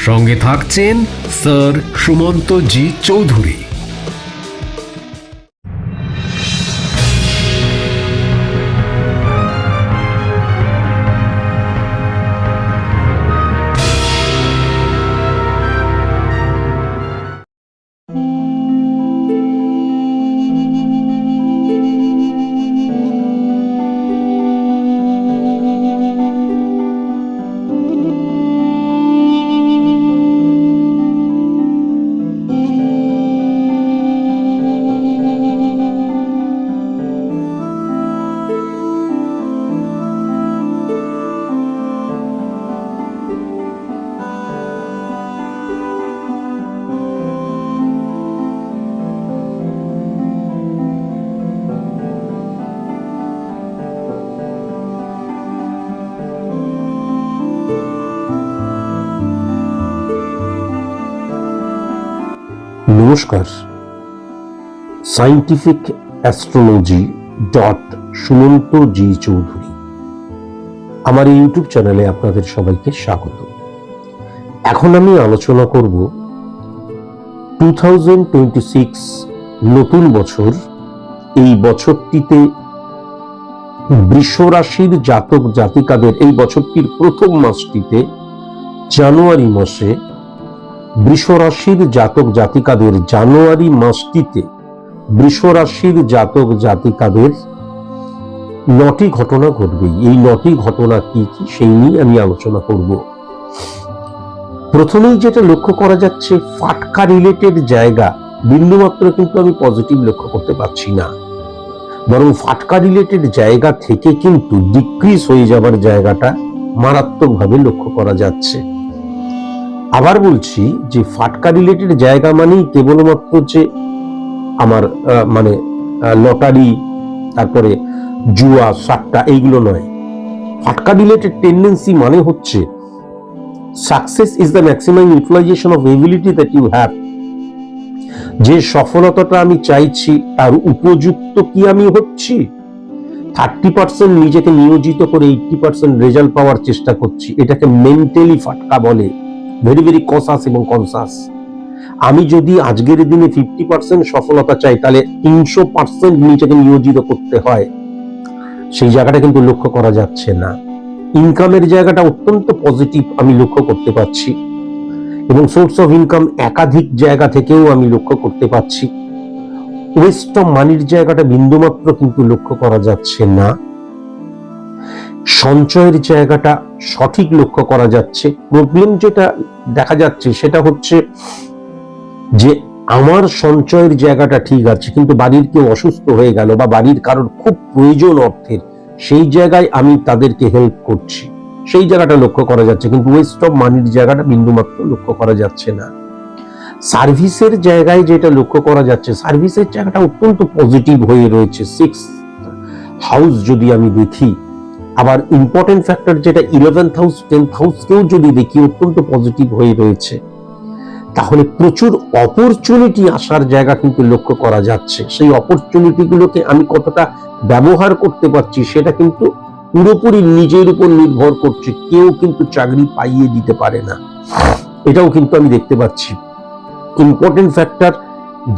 সঙ্গে থাকছেন স্যার সুমন্ত জি চৌধুরী। নমস্কার। Scientific astrology dot Sumanta ji Chowdhury. আমার ইউটিউব চ্যানেলে আপনাদের সবাইকে স্বাগত। এখন আমি আলোচনা করব টু থাউজেন্ড টোয়েন্টি সিক্স নতুন বছর, এই বছরটিতে বৃষ রাশির জাতক জাতিকাদের, এই বছরটির প্রথম মাসটিতে জানুয়ারি মাসে বৃষ রাশির জাতক জাতিকাদের জানুয়ারি মাসটিতে বৃষ রাশির জাতক জাতিকাদের নটি ঘটনা ঘটবে। এই নটি ঘটনা কি কি সেই নিয়ে আমি আলোচনা করব। প্রথমেই যেটা লক্ষ্য করা যাচ্ছে, ফাটকা রিলেটেড জায়গা বিন্দুমাত্র কিন্তু আমি পজিটিভ লক্ষ্য করতে পারছি না। বরং ফাটকা রিলেটেড জায়গা থেকে কিন্তু ডিক্রিজ হয়ে যাবার জায়গাটা মারাত্মকভাবে লক্ষ্য করা যাচ্ছে। আবার বলছি যে ফাটকা রিলেটেড জায়গা মানেই কেবলমাত্র যে আমার মানে লটারি, তারপরে জুয়া, সাট্টা এইগুলো নয়। ফাটকা রিলেটেড টেন্ডেন্সি মানে হচ্ছে success is the maximum utilization of ability that you have যে সফলতাটা আমি চাইছি, তার উপযুক্ত কি আমি হচ্ছি? থার্টি পার্সেন্ট নিজেকে নিয়োজিত করে এইটটি পার্সেন্ট রেজাল্ট পাওয়ার চেষ্টা করছি। এটাকে মেন্টালি ফাটকা বলে। ভেরি ভেরি কসাস এবং কনসাস আমি যদি আজকের দিনে ফিফটি পার্সেন্ট সফলতা চাই, তাহলে তিনশো পার্সেন্ট নিজেকে নিয়োজিত করতে হয়। সেই জায়গাটা কিন্তু লক্ষ্য করা যাচ্ছে না। ইনকামের জায়গাটা অত্যন্ত পজিটিভ আমি লক্ষ্য করতে পারছি। এবং সোর্স অফ ইনকাম একাধিক জায়গা থেকেও আমি লক্ষ্য করতে পারছি। ওয়েস্ট অফ মানির জায়গাটা বিন্দুমাত্র কিন্তু লক্ষ্য করা যাচ্ছে না। সঞ্চয়ের জায়গাটা সঠিক লক্ষ্য করা যাচ্ছে। প্রবলেম যেটা দেখা যাচ্ছে সেটা হচ্ছে যে আমার সঞ্চয়ের জায়গাটা ঠিক আছে, কিন্তু বাড়ির কেউ অসুস্থ হয়ে গেল বা বাড়ির কারোর খুব প্রয়োজন অর্থের, সেই জায়গায় আমি তাদেরকে হেল্প করছি। সেই জায়গাটা লক্ষ্য করা যাচ্ছে, কিন্তু ওয়েস্ট অফ মানির জায়গাটা বিন্দুমাত্র লক্ষ্য করা যাচ্ছে না। সার্ভিসের জায়গায় যেটা লক্ষ্য করা যাচ্ছে সার্ভিসের জায়গাটা অত্যন্ত পজিটিভ হয়ে রয়েছে। সিক্স হাউস যদি আমি দেখি আবার ইম্পর্টেন্ট ফ্যাক্টর যেটা ইলেভেন্থ হাউস টেন্থ হাউসকেও যদি দেখি অত্যন্ত পজিটিভ হয়ে রয়েছে, তাহলে প্রচুর অপরচুনিটি আসার জায়গা কিন্তু লক্ষ্য করা যাচ্ছে। সেই অপরচুনিটি গুলোকে আমি কতটা ব্যবহার করতে পারছি সেটা কিন্তু পুরোপুরি নিজের উপর নির্ভর করছে। কেউ কিন্তু চাকরি পাইয়ে দিতে পারে না। এটাও কিন্তু আমি দেখতে পাচ্ছি। ইম্পর্টেন্ট ফ্যাক্টর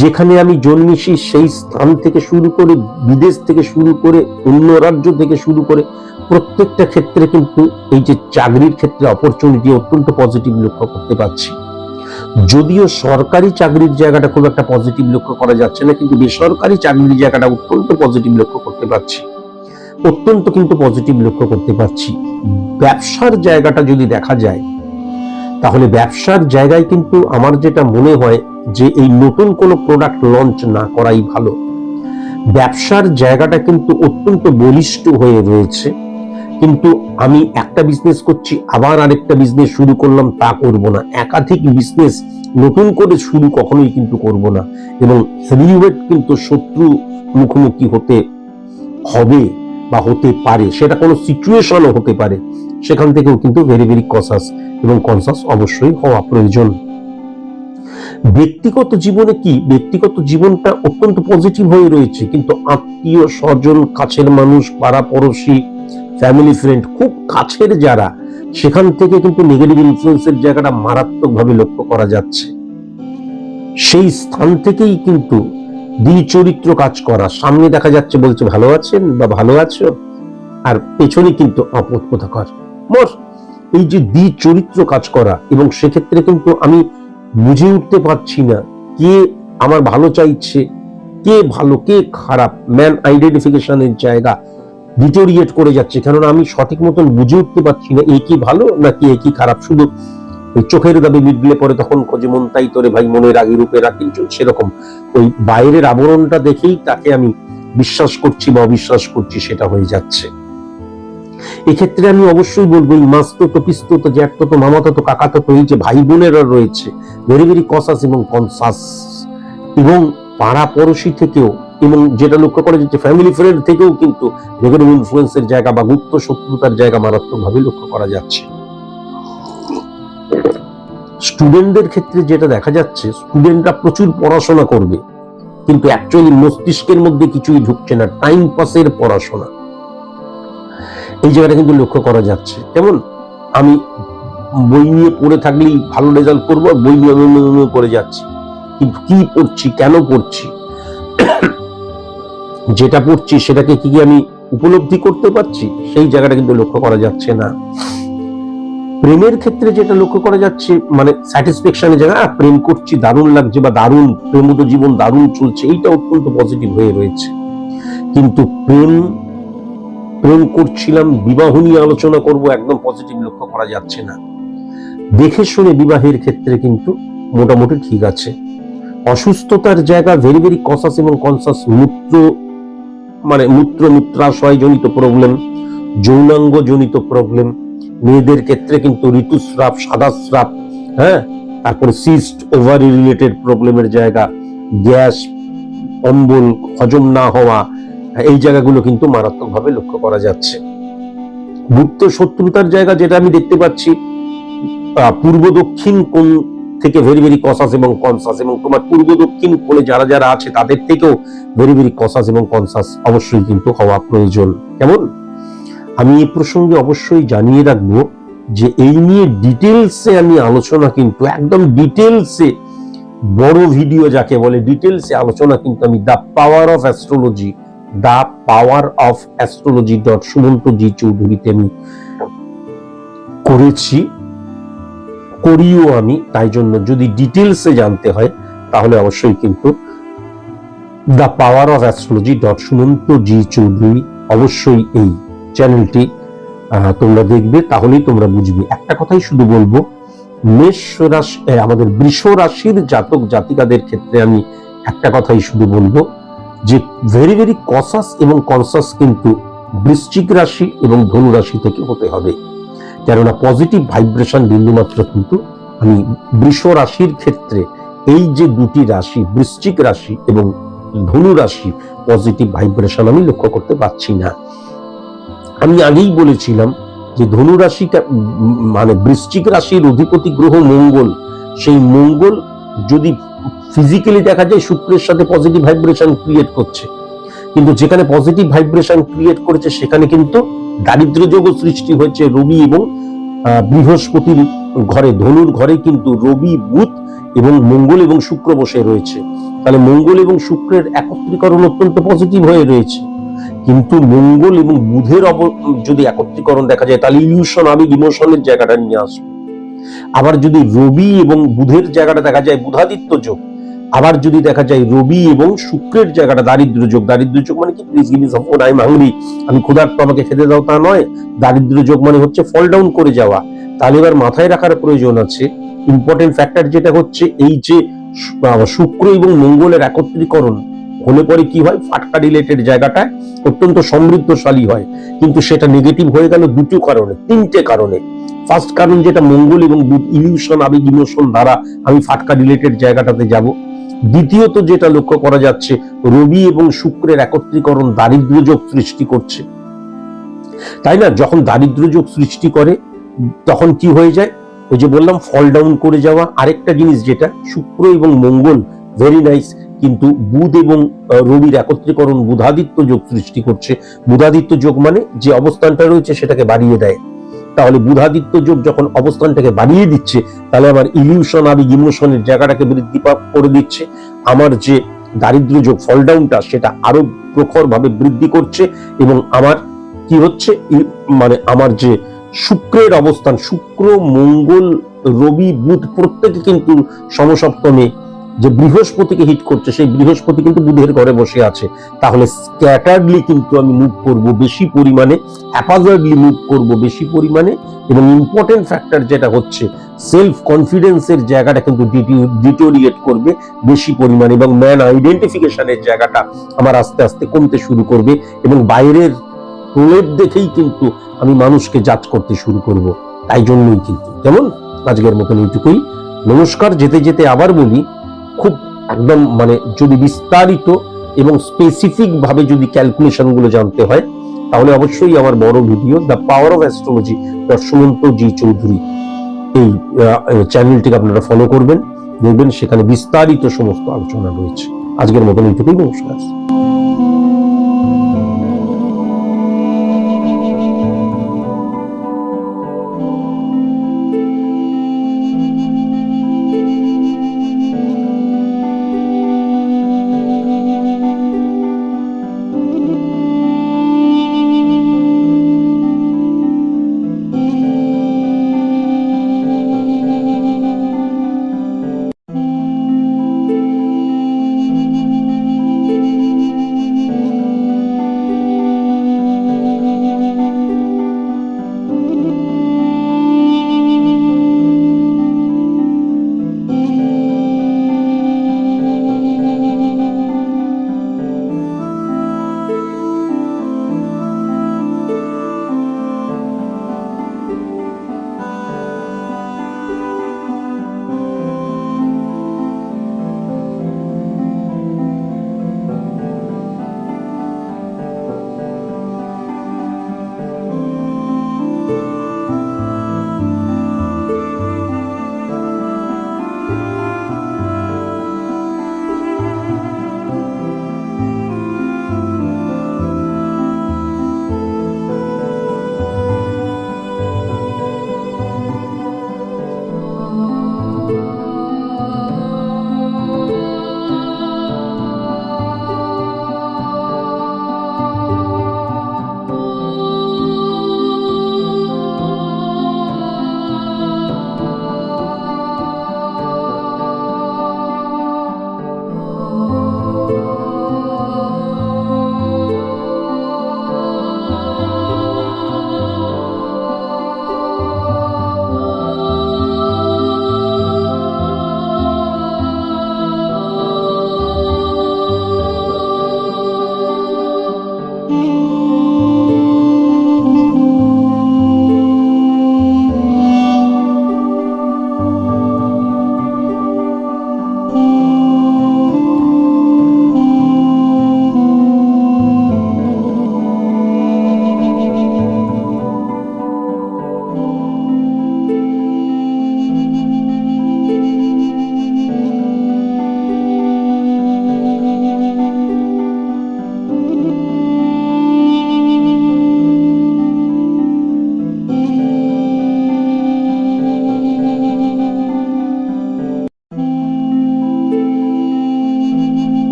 যেখানে আমি জন্মেছি সেই স্থান থেকে শুরু করে, বিদেশ থেকে শুরু করে, অন্য রাজ্য থেকে শুরু করে প্রত্যেকটা ক্ষেত্রে কিন্তু এই যে চাকরির ক্ষেত্রে অপরচুনিটি অত্যন্ত পজিটিভ লক্ষ্য করতে পারছি। যদিও সরকারি চাকরির জায়গাটা খুব একটা পজিটিভ লক্ষ্য করা যাচ্ছে না, কিন্তু বেসরকারি চাকরির জায়গাটা অত্যন্ত পজিটিভ লক্ষ্য করতে পারছি। অত্যন্ত কিন্তু পজিটিভ লক্ষ্য করতে পারছি। ব্যবসার জায়গাটা যদি দেখা যায়, তাহলে ব্যবসার জায়গায় কিন্তু আমার যেটা মনে হয় যে এই নতুন কোনো প্রোডাক্ট লঞ্চ না করাই ভালো। ব্যবসার জায়গাটা কিন্তু অত্যন্ত বলিষ্ঠ হয়ে রয়েছে। কিন্তু আমি একটা বিজনেস করছি, আবার আরেকটা বিজনেস শুরু করলাম, তা করব না। একাধিক বিজনেস নতুন করে শুরু কখনোই কিন্তু করব না। এবং হেভিওয়েট কিন্তু শত্রু মুখোমুখি হতে হবে বা হতে পারে, সেটা কোনো সিচুয়েশনও হতে পারে। সেখান থেকেও কিন্তু ভেরি ভেরি কসাস এবং কনসাস অবশ্যই হওয়া প্রয়োজন। ব্যক্তিগত জীবনে কি? ব্যক্তিগত জীবনটা অত্যন্ত পজিটিভ হয়ে রয়েছে, কিন্তু আত্মীয় স্বজন কাছের মানুষ পাড়া পড়োশি ফ্যামিলি ফ্রেন্ড খুব কাছের যারা, সেখান থেকে কিন্তু নেগেটিভ ইনফ্লুয়েন্সের জায়গাটা মারাত্মকভাবে লক্ষ্য করা যাচ্ছে। সেই স্থান থেকেই কিন্তু দ্বিচরিত্র কাজ করা, সামনে দেখা যাচ্ছে বলছে ভালো আছেন বা ভালো আছো, আর পেছনে কিন্তু আপদ কোথাকার। মোর, এই যে দ্বিচরিত্র কাজ করা, এবং সেক্ষেত্রে কিন্তু আমি বুঝে উঠতে পারছি না, কে আমার ভালো চাইছে, কে ভালো, কে খারাপ ম্যান আইডেন্টিফিকেশনের জায়গা ডিটোরিয়েট করে যাচ্ছে, কেননা আমি সঠিক মতন বুঝে উঠতে পারছি না, এ কি ভালো নাকি এ কি খারাপ? শুধু ওই চোখের দাবি মিটলে পরে তখন খোঁজে মন তাই তোরে ভাই মনের আগে রূপে রাখিন সেরকম। ওই বাইরের আবরণটা দেখেই তাকে আমি বিশ্বাস করছি বা অবিশ্বাস করছি, সেটা হয়ে যাচ্ছে। এক্ষেত্রে আমি অবশ্যই বলব, এই মাস্তো তো পিস্তো তো জ্যাঠতো তো মামাতো তো কাকাতো তো এই যে ভাই বোনেরা রয়েছে ভেরি ভেরি কসাস এবং কনসাস এবং পাড়া পড়োশি থেকেও এবং যেটা লক্ষ্য করা যাচ্ছে ফ্যামিলি ফ্রেন্ড থেকেও কিন্তু নেগেটিভ ইনফ্লুয়েন্সের জায়গা বা গুপ্ত শত্রুতার জায়গা মারাত্মকভাবে লক্ষ্য করা যাচ্ছে। স্টুডেন্টদের ক্ষেত্রে যেটা দেখা যাচ্ছে স্টুডেন্টরা প্রচুর পড়াশোনা করবে, কিন্তু অ্যাকচুয়ালি মস্তিষ্কের মধ্যে কিছুই ঢুকছে না টাইম পাসের পড়াশোনা। এই জায়গাটা কিন্তু লক্ষ্য করা যাচ্ছে। কেমন আমি বই নিয়ে পড়ে থাকলেই ভালো রেজাল্ট করব বই নিয়ে করে যাচ্ছি। কিন্তু কি পড়ছি, কেন পড়ছি? যেটা পড়ছি সেটাকে কি আমি উপলব্ধি করতে পারছি? সেই জায়গাটা কিন্তু লক্ষ্য করা যাচ্ছে না। প্রেমের ক্ষেত্রে যেটা লক্ষ্য করা যাচ্ছে মানে স্যাটিসফ্যাকশনের জায়গা প্রেম করছি, দারুণ লাগছে বা দারুণ প্রেমত জীবন দারুণ চলছে, এইটা অত্যন্ত পজিটিভ হয়ে রয়েছে। কিন্তু প্রেম প্রেম করছিলাম, বিবাহ নিয়ে আলোচনা করব, একদম পজিটিভ লক্ষ্য করা যাচ্ছে না। দেখে শুনে বিবাহের ক্ষেত্রে কিন্তু মোটামুটি ঠিক আছে। অসুস্থতার জায়গা ভেরি ভেরি কসাস এবং কনসাস মূত্র মানে মূত্র মূত্রাশয় জনিত প্রবলেম যৌনাঙ্গ জনিত প্রবলেম মেয়েদের ক্ষেত্রে কিন্তু ঋতুস্রাব সাদা স্রাব হ্যাঁ? তারপরে সিস্ট ওভারি রিলেটেড প্রবলেমের জায়গা, গ্যাস, অম্বল, হজম না হওয়া, এই জায়গাগুলো কিন্তু মারাত্মকভাবে লক্ষ্য করা যাচ্ছে। গুপ্ত শত্রুতার জায়গা যেটা আমি দেখতে পাচ্ছি পূর্ব দক্ষিণ কোণ থেকে ভেরি ভেরি কসাস এবং কনসাস এবং তোমার পূর্ব, দক্ষিণ কোণে যারা যারা আছে, তাদের থেকেও ভেরি ভেরি কসাস এবং কনসাস অবশ্যই কিন্তু হওয়া প্রয়োজন। কেমন? আমি এই প্রসঙ্গে অবশ্যই জানিয়ে রাখব যে এই নিয়ে ডিটেলসে আমি আলোচনা কিন্তু একদম ডিটেলসে বড় ভিডিও যাকে বলে ডিটেলসে আলোচনা কিন্তু আমি the power of astrology the power of astrology dot Sumanta ji চৌধুরীতে আমি করেছি। করিও আমি, তাই জন্য যদি ডিটেলসে জানতে হয়, তাহলে অবশ্যই কিন্তু the power of astrology dot Sumanta ji Chowdhury অবশ্যই এই চ্যানেলটি তোমরা দেখবে, তাহলেই তোমরা বুঝবে। একটা কথাই শুধু বলব, মেষ রাশি আমাদের বৃষ রাশির জাতক জাতিকাদের ক্ষেত্রে আমি একটা কথাই শুধু বলব, যে ভেরি ভেরি কসাস এবং কনসাস কিন্তু বৃশ্চিক রাশি এবং ধনু রাশি থেকে হতে হবে। কেননা পজিটিভ ভাইব্রেশন বিন্দুমাত্র কিন্তু আমি বৃষ রাশির ক্ষেত্রে এই যে দুটি রাশি, বৃশ্চিক রাশি এবং ধনু রাশি পজিটিভ ভাইব্রেশন আমি লক্ষ্য করতে পারছি না। আমি আগেই বলেছিলাম যে ধনু রাশিটা মানে বৃশ্চিক রাশির অধিপতি গ্রহ মঙ্গল। সেই মঙ্গল যদি ফিজিক্যালি দেখা যায়, শুক্রের সাথে পজিটিভ ভাইব্রেশন ক্রিয়েট করছে। কিন্তু যেখানে পজিটিভ ভাইব্রেশন ক্রিয়েট করেছে, সেখানে কিন্তু দারিদ্র যোগও সৃষ্টি হয়েছে রবি এবং বৃহস্পতির ঘরে। ধনুর ঘরে কিন্তু রবি, বুধ এবং মঙ্গল এবং শুক্র বসে রয়েছে। তাহলে মঙ্গল এবং শুক্রের একত্রীকরণ অত্যন্ত পজিটিভ হয়ে রয়েছে। কিন্তু মঙ্গল এবং বুধের যদি একত্রীকরণ দেখা যায়, তাহলে ইলিউশন আমি ইমোশনের জায়গাটা নিয়ে আসব। আবার যদি রবি এবং বুধের জায়গাটা দেখা যায়, বুধাদিত্য যোগ আবার যদি দেখা যায় রবি এবং শুক্রের জায়গাটা দারিদ্র যোগ দারিদ্র যোগ মানে কি? Please give me I am hungry আমি ক্ষুধার্ত, আমাকে খেতে দাও, তা নয়। দারিদ্র যোগ মানে হচ্ছে ফল ডাউন করে যাওয়া। তাহলে এবার মাথায় রাখার প্রয়োজন আছে। ইম্পর্টেন্ট ফ্যাক্টর যেটা হচ্ছে এই যে শুক্র এবং মঙ্গলের একত্রীকরণ। হলে পরে কি হয়? ফাটকা রিলেটেড জায়গাটায় অত্যন্ত সমৃদ্ধশালী হয়। কিন্তু সেটা নেগেটিভ হয়ে গেল দুটো কারণে, তিনটে কারণে। ফার্স্ট কারণ যেটা মঙ্গল এবং ইলিউশন আবেগ ইমোশন দ্বারা আমি ফাটকা রিলেটেড জায়গাটাতে যাব। দ্বিতীয়ত যেটা লক্ষ্য করা যাচ্ছে, রবি এবং শুক্রের একত্রীকরণ দারিদ্র যোগ সৃষ্টি করছে। তাই না? যখন দারিদ্র যোগ সৃষ্টি করে, তখন কি হয়ে যায়? ওই যে বললাম ফল ডাউন করে যাওয়া। আরেকটা জিনিস যেটা, শুক্র এবং মঙ্গল ভেরি নাইস কিন্তু বুধ এবং রবির একত্রীকরণ বুধাদিত্য যোগ সৃষ্টি করছে। বুধাদিত্য যোগ মানে যে অবস্থানটা রয়েছে, সেটাকে বাড়িয়ে দেয়। তাহলে বুধাদিত্য যোগ যখন অবস্থানটাকে বাড়িয়ে দিচ্ছে, তাহলে আমার ইলিউশন আবেগ ইমোশনের জায়গাটাকে বৃদ্ধি করে দিচ্ছে। আমার যে দারিদ্র যোগ ফল ডাউনটা সেটা আরও প্রখর ভাবে বৃদ্ধি করছে এবং আমার কি হচ্ছে? মানে আমার যে শুক্রের অবস্থান, শুক্র, মঙ্গল, রবি, বুধ প্রত্যেকে কিন্তু সমসপ্তমে যে বৃহস্পতিকে হিট করছে, সেই বৃহস্পতি কিন্তু বুধের ঘরে বসে আছে। তাহলে স্ক্যাটার্ডলি কিন্তু আমি মুভ করব বেশি পরিমাণে হ্যাপাজার্ডলি মুভ করব বেশি পরিমাণে এবং ইম্পর্টেন্ট ফ্যাক্টর যেটা হচ্ছে সেলফ কনফিডেন্সের জায়গাটা কিন্তু ডিটোরিয়েট করবে বেশি পরিমাণে এবং ম্যান আইডেন্টিফিকেশনের জায়গাটা আমার আস্তে আস্তে কমতে শুরু করবে এবং বাইরের প্রলেপ দেখেই কিন্তু আমি মানুষকে জাজ করতে শুরু করব। তাই জন্যই কিন্তু। কেমন? আজকের মতন এইটুকুই। নমস্কার। যেতে যেতে আবার বলি খুব একদম মানে যদি বিস্তারিত এবং স্পেসিফিক ভাবে যদি ক্যালকুলেশনগুলো জানতে হয়, তাহলে অবশ্যই আমার বড় video the power of astrology Sumanta ji Chowdhury এই চ্যানেলটিকে আপনারা ফলো করবেন, দেখবেন সেখানে বিস্তারিত সমস্ত আলোচনা রয়েছে। আজকের মতন এইটুকুই, নমস্কার।